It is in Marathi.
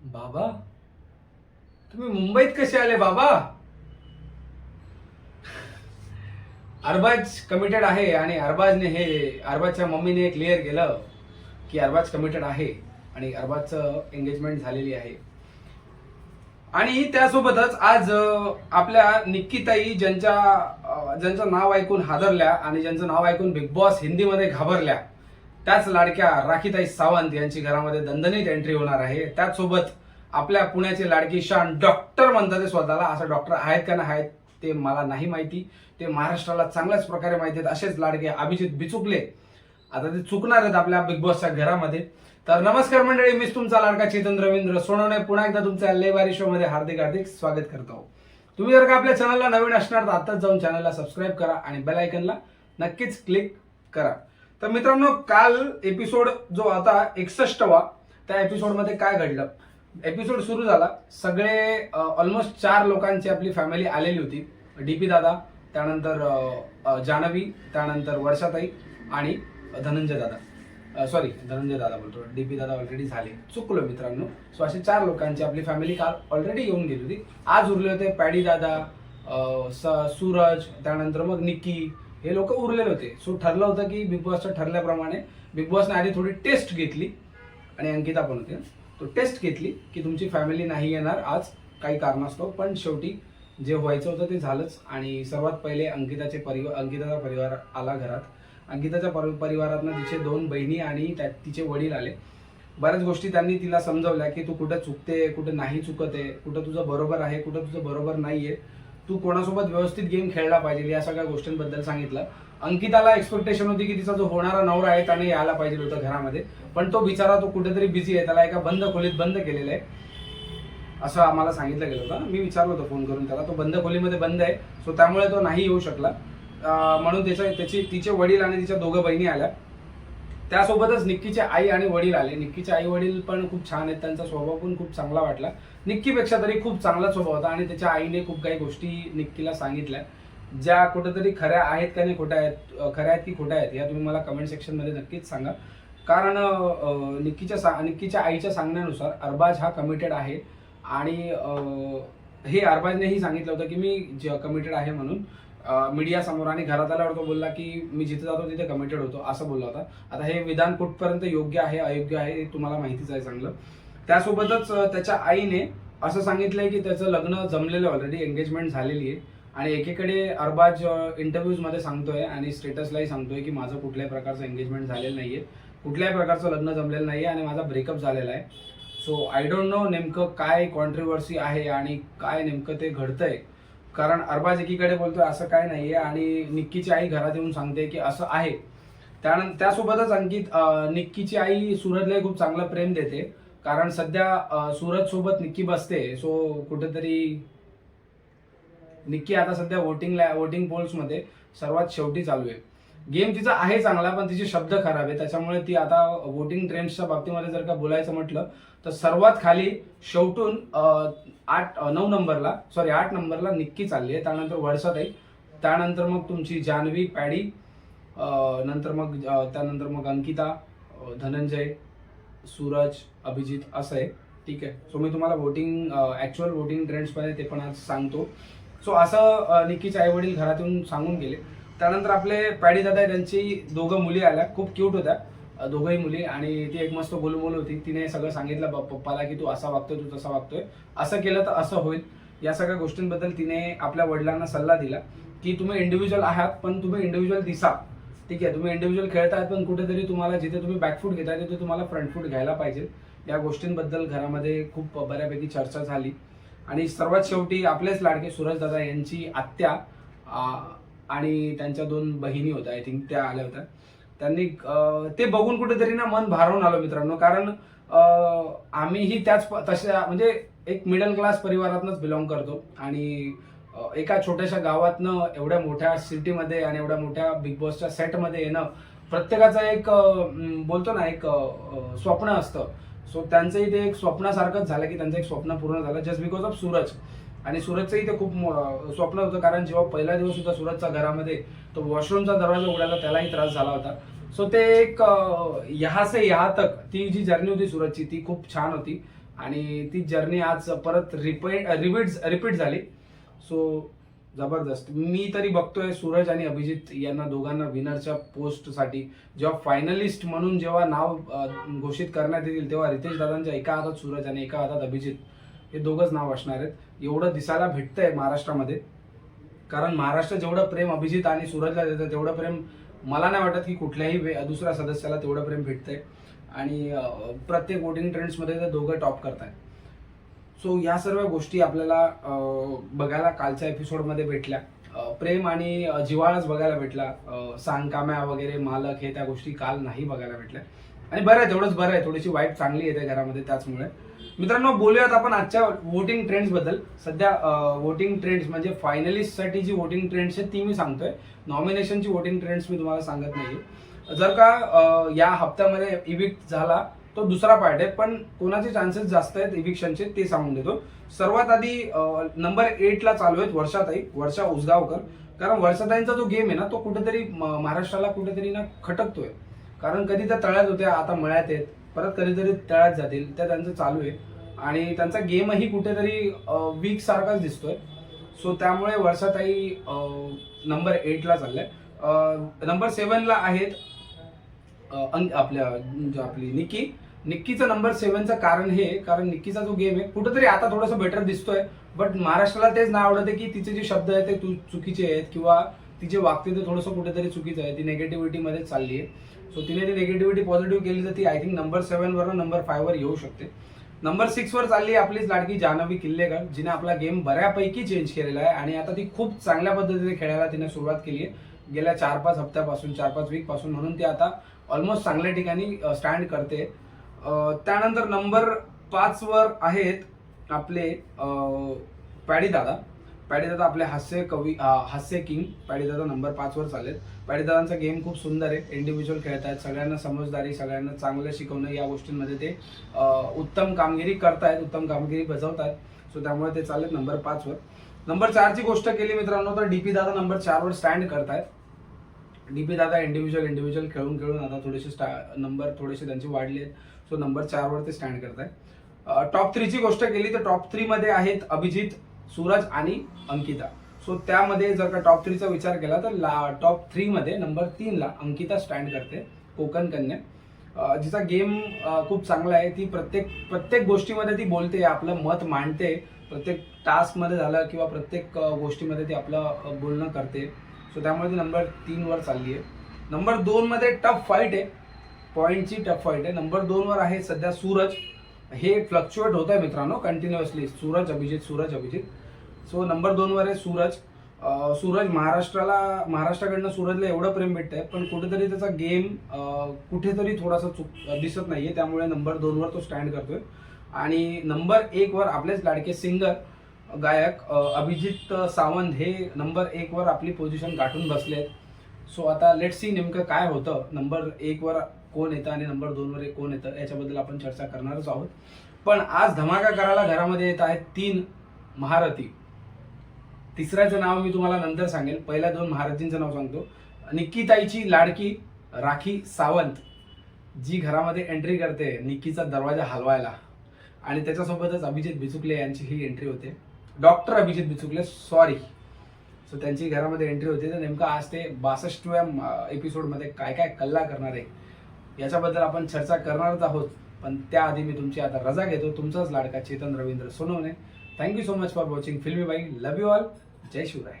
बाबा तुम्ही मुंबईत कसे आले बाबा? अरबाज कमिटेड आहे आणि अरबाजने हे अरबाजच्या मम्मीने क्लिअर केलं की अरबाज कमिटेड आहे आणि अरबाजचं एंगेजमेंट झालेली आहे. आणि त्यासोबतच आज आपल्या निक्कीताई ज्यांच्या ज्यांचं नाव ऐकून हादरल्या आणि ज्यांचं नाव ऐकून बिग बॉस हिंदीमध्ये घाबरल्या त्याच लाडक्या राखीताई सावंत यांची घरामध्ये दणदणीत एंट्री होणार आहे. त्याचसोबत आपल्या पुण्याचे लाडकी शान डॉक्टर म्हणतात ते स्वतःला. असं डॉक्टर आहेत का नाही आहेत ते मला नाही माहिती. ते महाराष्ट्राला चांगल्याच प्रकारे माहिती आहेत. असेच लाडके अभिजित बिचुकले. आता ते चुकणार आहेत आपल्या बिग बॉसच्या घरामध्ये. तर नमस्कार मंडळी मीच तुमचा लाडका चेतन रवींद्र सोनवणे. पुन्हा एकदा तुमच्या लेवारी शो मध्ये हार्दिक हार्दिक स्वागत करतो. तुम्ही जर का आपल्या चॅनलला नवीन असणार तर आताच जाऊन चॅनलला सबस्क्राईब करा आणि बेल आयकनला नक्कीच क्लिक करा. तर मित्रांनो काल एपिसोड जो आता एकसष्टवा त्या एपिसोडमध्ये काय घडलं? एपिसोड सुरू झाला. सगळे ऑलमोस्ट चार लोकांची आपली फॅमिली आलेली होती. डीपी दादा त्यानंतर जानवी त्यानंतर वर्षाताई आणि धनंजय दादा. सॉरी धनंजय दादा बोलतो. डीपी दादा ऑलरेडी झाले. चुकलो मित्रांनो. सो असे चार लोकांची आपली फॅमिली काल ऑलरेडी येऊन गेली होती. आज उरले होते पॅडी दादा स- सूरज त्यानंतर मग निक्की हे लोक उरलेले होते. सो ठरलं होतं की बिग बॉसचं ठरल्याप्रमाणे बिग बॉसने आधी थोडी टेस्ट घेतली आणि अंकिता पण होते. तो टेस्ट घेतली की तुमची फॅमिली नाही येणार आज काही कारणास्तव पण शेवटी जे व्हायचं होतं ते झालंच. आणि सर्वात पहिले अंकिताचे परिवार अंकिताचा परिवार आला घरात. अंकिताच्या परि परिवारातनं तिचे दोन बहिणी आणि त्या तिचे वडील आले. बऱ्याच गोष्टी त्यांनी तिला समजवल्या की तू कुठं चुकते कुठं नाही चुकत आहे कुठं तुझं बरोबर आहे कुठं तुझं बरोबर नाही आहे तू कोणासोबत व्यवस्थित गेम खेळला पाहिजे या सगळ्या गोष्टींबद्दल सांगितलं. अंकिताला एक्सपेक्टेशन होती की तिचा जो होणारा नवरा आहे त्याने यायला पाहिजे होतं घरामध्ये. पण तो बिचारा तो कुठेतरी बिझी आहे त्याला एका बंद खोलीत बंद केलेलं आहे. असं आम्हाला सांगितलं गेलं होतं. मी विचारलं होतं फोन करून त्याला. तो बंद खोलीमध्ये बंद आहे सो त्यामुळे तो नाही येऊ शकला. म्हणून त्याच्या त्याची तिचे वडील आणि तिच्या दोघं बहिणी आल्या. त्यासोबतच निक्कीचे आई आणि वडील आले. निक्कीचे आई वडील पण खूप छान आहेत. त्यांचा स्वभाव पण खूप चांगला वाटला. निक्कीपेक्षा तरी खूप चांगला स्वभाव होता आणि त्याच्या आईने खूप काही गोष्टी निक्कीला सांगितल्या. ज्या कुठेतरी खऱ्या आहेत का नाही खोट्या आहेत खऱ्या आहेत की खोट्या आहेत या तुम्ही मला कमेंट सेक्शनमध्ये नक्कीच सांगा. कारण निक्कीच्या सा निक्कीच्या आईच्या सांगण्यानुसार अरबाज हा कमिटेड आहे आणि हे अरबाजनेही सांगितलं होतं की मी ज कमिटेड आहे म्हणून. मीडिया समोर आणि घरात आल्यावर तो बोलला की मी जिथे जातो तिथे कमिटेड होतो असं बोलला होता. आता हे विधान कुठपर्यंत योग्य आहे अयोग्य आहे हे तुम्हाला माहितीच आहे चांगलं. त्यासोबतच त्याच्या आईने असं सांगितलंय की त्याचं लग्न जमलेलं ऑलरेडी एंगेजमेंट झालेली आहे. आणि एकीकडे अरबाज इंटरव्ह्यूजमध्ये सांगतोय आणि स्टेटसलाही सांगतोय की माझं कुठल्याही प्रकारचं एंगेजमेंट झालेलं नाही आहे कुठल्याही प्रकारचं लग्न जमलेलं नाही आहे आणि माझा ब्रेकअप झालेला आहे. सो आय डोंट नो नेमकं काय कॉन्ट्रोवर्सी आहे आणि काय नेमकं ते घडतंय. कारण अरबाज एकीकडे बोलतोय असं काय नाहीये आणि निक्कीची आई घरात येऊन सांगते की असं आहे. त्यानंतर त्यासोबतच अंकित निक्कीची आई सूरजलाही खूप चांगलं प्रेम देते. कारण सध्या सूरज सोबत निक्की बसते. सो कुठेतरी निक्की आता सध्या वोटिंगला वोटिंग पोल्समध्ये सर्वात शेवटी चालू आहे. गेम तिचा आहे चांगला पण तिचे शब्द खराब आहे त्याच्यामुळे ती आता वोटिंग ट्रेंड्सच्या बाबतीमध्ये जर का बोलायचं म्हटलं तर सर्वात खाली शेवटून आठ नऊ नंबरला सॉरी आठ नंबरला निक्की चालली आहे. त्यानंतर वर्षाताई त्यानंतर मग तुमची जान्हवी पॅडी नंतर मग त्यानंतर मग अंकिता धनंजय सूरज अभिजित असं आहे. ठीक आहे. सो मी तुम्हाला वोटिंग ॲक्च्युअल वोटिंग ट्रेंड्समध्ये ते पण आज सांगतो. सो असं निक्कीचे आई वडील घरातून सांगून गेले. त्यानंतर आपले पॅडी दादा त्यांची दोघं मुली आल्या. खूप क्यूट होत्या दोघंही मुली. आणि ती एक मस्त गोलमोल होती. तिने सगळं सांगितलं पप्पाला की तू असा वागतोय तू तसा वागतोय. असं केलं तर असं होईल. या सगळ्या गोष्टींबद्दल तिने आपल्या वडिलांना सल्ला दिला की तुम्ही इंडिव्हिज्युअल आहात पण तुम्ही इंडिव्हिज्युअल दिसा. ठीक आहे तुम्ही इंडिव्हिज्युअल खेळतायत पण कुठेतरी तुम्हाला जिथे तुम्ही बॅकफूट घेताय तिथे तुम्हाला फ्रंट फूट घ्यायला पाहिजे. या गोष्टींबद्दल घरामध्ये खूप बऱ्यापैकी चर्चा झाली. आणि सर्वात शेवटी आपलेच लाडके सूरज दादा यांची आत्या आणि त्यांच्या दोन बहिणी होत्या आय थिंक त्या आल्या होत्या. त्यांनी ते बघून कुठेतरी ना मन भारून आलो मित्रांनो. कारण आम्हीही त्याच प- तशा म्हणजे एक मिडल क्लास परिवारातनंच बिलॉंग करतो. आणि एका छोट्याशा गावातनं एवढ्या मोठ्या सिटीमध्ये आणि एवढ्या मोठ्या बिग बॉसच्या सेटमध्ये येणं प्रत्येकाचं एक बोलतो ना एक स्वप्न असतं. सो त्यांचंही ते एक स्वप्नासारखंच झालं की त्यांचं एक स्वप्न पूर्ण झालं जस्ट बिकॉज ऑफ सूरज. आणि सूरजचंही ते खूप स्वप्न होतं. कारण जेव्हा पहिला दिवस होता सुरतच्या घरामध्ये तो वॉशरूमचा दरवाजा उघडायला त्यालाही त्रास झाला होता. सो ते एक यहा यहाँ से यहा तक ती जी जर्नी होती सूरजची ती खूप छान होती. आणि ती जर्नी आज परत रिपीट रिपीट रिपीट झाली. सो जबरदस्त. मी तरी बघतोय सूरज आणि अभिजित यांना दोघांना विनरच्या पोस्टसाठी जेव्हा फायनलिस्ट म्हणून जेव्हा नाव घोषित करण्यात येतील तेव्हा रितेश दादांच्या एका हातात सूरज आणि एका हातात अभिजित. हे दोघंच नाव असणार आहेत. एवढं दिसायला भेटतंय महाराष्ट्रामध्ये. कारण महाराष्ट्र जेवढं प्रेम अभिजित आणि सूरजला देतं तेवढं प्रेम मला नाही वाटत की कुठल्याही वे- दुसऱ्या सदस्याला तेवढं प्रेम भेटतंय. आणि प्रत्येक वोटिंग ट्रेंड्समध्ये ते दोघं टॉप करतायत. सो या सर्व गोष्टी आपल्याला बघायला कालच्या एपिसोडमध्ये भेटल्या. प्रेम आणि जिव्हाळाच बघायला भेटला. सांगकाम्या वगैरे मालक हे त्या गोष्टी काल नाही बघायला भेटल्या. आणि बरं आहे तेवढंच बरं आहे. थोडीशी वाईट चांगली येते घरामध्ये त्याचमुळे. मित्रांनो बोलूयात आपण आजच्या वोटिंग ट्रेंड्सबद्दल. सध्या वोटिंग ट्रेंड्स म्हणजे फायनलिस्टसाठी साठी जी वोटिंग ट्रेंड्स आहेत ती मी सांगतोय. नॉमिनेशनची वोटिंग ट्रेंड्स मी तुम्हाला सांगत नाही जर का या हप्त्यामध्ये इविक्ट झाला तो दुसरा पार्ट आहे. पण कोणाचे चान्सेस जास्त आहेत इव्हिक्शनचे ते सांगून देतो. सर्वात आधी नंबर एटला चालू आहेत वर्षाताई वर्षा उसगावकर. कारण वर्षाताईंचा जो गेम आहे ना तो कुठेतरी महाराष्ट्राला कुठेतरी ना खटकतोय. कारण कधी त्या तळ्यात होत्या आता मळ्यात आहेत. परत कधीतरी तळ्यात जातील त्या त्यांचं चालू आहे. आणि त्यांचा गेमही कुठेतरी वीक सारखाच दिसतोय. सो त्यामुळे वर्षाताई नंबर एटला चाललाय. नंबर सेवनला आहेत आपल्या आपली निक्की. निक्कीचं नंबर सेव्हनचं कारण हे कारण निक्कीचा जो गेम आहे कुठेतरी आता थोडंसं बेटर दिसतोय. बट महाराष्ट्राला तेच नाही आवडत आहे की तिचे जे शब्द आहेत ते चुकीचे आहेत किंवा तिचे वागते ते थोडंसं कुठेतरी चुकीचं आहे. ती नेगेटिव्हिटीमध्ये चालली आहे. सो तिने ती नेगेटिव्हिटी पॉझिटिव्ह केली तर ती आय थिंक नंबर सेव्हनवरून नंबर फायव्हवर येऊ शकते. नंबर सिक्सवर चालली आहे आपलीच लाडकी जान्हवी किल्लेकर जिने आपला गेम बऱ्यापैकी चेंज केलेला आहे आणि आता ती खूप चांगल्या पद्धतीने खेळायला तिने सुरुवात केली आहे. गेल्या चार पाच हप्त्यापासून चार पाच वीकपासून म्हणून ती आता ऑलमोस्ट चांगल्या ठिकाणी स्टँड करते. त्यानंतर नंबर पाचवर आहेत आपले पॅडी दादा पॅडीदादा आपले हास्य कवी हास्य किंग. पॅडीदादा नंबर पाचवर चालेल पॅडीदादांचा गेम खूप सुंदर आहे. इंडिव्हिज्युअल खेळतायत सगळ्यांना समजदारी सगळ्यांना चांगलं शिकवणं या गोष्टींमध्ये ते उत्तम कामगिरी करतायत उत्तम कामगिरी बजावतात सो त्यामुळे ते चालेल नंबर पाचवर नंबर चारची गोष्ट केली मित्रांनो तर डीपी दादा नंबर चारवर स्टँड करतायत. डीपी दादा इंडिव्हिज्युअल इंडिव्हिज्युअल खेळून खेळून आता थोडेसे स्टा नंबर थोडेसे त्यांचे वाढले सो नंबर चारवर ते स्टँड करत टॉप थ्रीची गोष्ट केली तर टॉप थ्रीमध्ये आहेत अभिजित सूरज आणि अंकिता. सो त्यामध्ये जर का टॉप थ्रीचा विचार केला तर ला टॉप थ्रीमध्ये नंबर तीनला अंकिता स्टँड करते कोकण कन्या. जिचा गेम खूप चांगला आहे. ती प्रत्येक प्रत्येक गोष्टीमध्ये ती बोलते आपलं मत मांडते. प्रत्येक टास्कमध्ये झालं किंवा प्रत्येक गोष्टीमध्ये ती आपलं बोलणं करते. सो त्यामुळे ती नंबर तीनवर चालली आहे. नंबर दोनमध्ये टफ फाईट आहे. पॉईंटची टफ फाईट आहे. नंबर दोनवर आहे सध्या सूरज. हे फ्लक्च्युएट होत आहे मित्रांनो continuously Suraj Abhijit Suraj Abhijit. So number दोनवर आहे सूरज. सूरज महाराष्ट्राला महाराष्ट्राकडनं सूरजला एवढं प्रेम भेटतंय पण कुठेतरी त्याचा गेम कुठेतरी थोडासा चुक दिसत नाहीये त्यामुळे नंबर दोनवर तो स्टँड करतोय. आणि नंबर एकवर आपलेच लाडके सिंगर गायक अभिजित सावंत हे नंबर एकवर आपली पोझिशन गाठून बसले आहेत सो आता लेट सी नेमकं काय होतं. नंबर एकवर कोण येतं आणि नंबर दोनवर कोण येतं याच्याबद्दल आपण चर्चा करणारच आहोत. पण आज धमाका करायला घरामध्ये येत आहेत तीन महारथी. तिसऱ्याचं नाव मी तुम्हाला नंतर सांगेल पहिल्या दोन महाराजींचं नाव सांगतो. निक्कीताईची लाडकी राखी सावंत जी घरामध्ये एंट्री करते निक्कीचा दरवाजा हलवायला. आणि त्याच्यासोबतच अभिजित बिचुकले यांची ही एंट्री होते. Doctor Abhijit Bichukale sorry so त्यांची घरामध्ये एंट्री होती. तर नेमकं आज ते बासष्टव्या एपिसोडमध्ये काय काय कल्ला करणार आहे याच्याबद्दल आपण चर्चा करणारच आहोत. पण त्याआधी मी तुमची आता रजा घेतो. तुमचाच लाडका Chetan Ravindra Sonawane. Thank you so much for watching Filmi Bai love you all Jai Shivray